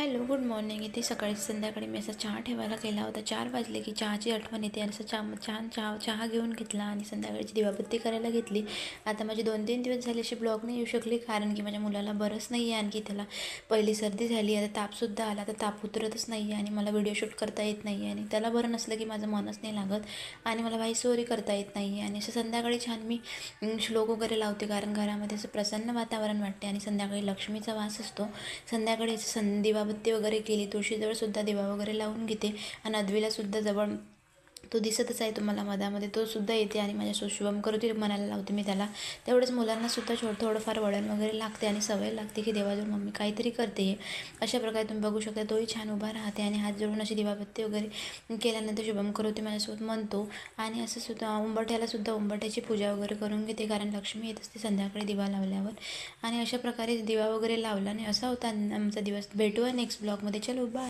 Hello good morning. इथे सकाळी संध्याकाळी मी असा चहा ठेवायला केला होता. चार वाजले की चहाची आठवण येते. आणि असं चहा छान चहा चहा घेऊन घेतला आणि संध्याकाळची दिवाबत्ती करायला घेतली. आता माझे दोन तीन दिवस झाले अशी ब्लॉग नाही येऊ शकली कारण की माझ्या मुलाला बरंच नाही आहे आणखी त्याला पहिली सर्दी झाली आता तापसुद्धा आला तर ताप उतरतच नाही आहे आणि मला व्हिडिओ शूट करता येत नाही आहे. आणि त्याला बरं नसलं की माझं मनच नाही लागत आणि मला व्हाईस ओव्हरही करता येत नाही आहे. आणि असं संध्याकाळी छान मी श्लोक वगैरे लावते कारण घरामध्ये असं प्रसन्न वातावरण वाटते आणि संध्याकाळी लक्ष्मीचा वास असतो. संध्याकाळी असं अगरबत्ती वगैरे केली तुळशीजवळसुद्धा दिवा वगैरे लावून घेते. आणि अद्वीलासुद्धा जवळ तो दिसतच आहे तुम्हाला मधामध्ये. तो सुद्धा येते आणि माझ्यासोबत शुभम करोती म्हणायला लावते मी त्याला. तेवढंच मुलांनासुद्धा छोडं थोडंफार वळण वगैरे लागते आणि सवय लागते की देवाजवळ मम्मी काहीतरी करते आहे अशा प्रकारे तुम्ही बघू शकता तोही छान उभा राहते आणि हात जोडून अशी दिवाबत्ती वगैरे केल्यानंतर शुभम करोती माझ्यासोबत म्हणतो आणि असं सुद्धा उंबरठ्यालासुद्धा उंबरठ्याची पूजा वगैरे करून घेते कारण लक्ष्मी येत असते संध्याकाळी दिवा लावल्यावर. आणि अशा प्रकारे दिवा वगैरे लावला आणि असा होता आमचा दिवस. भेटूया नेक्स्ट ब्लॉगमध्ये चलो बाय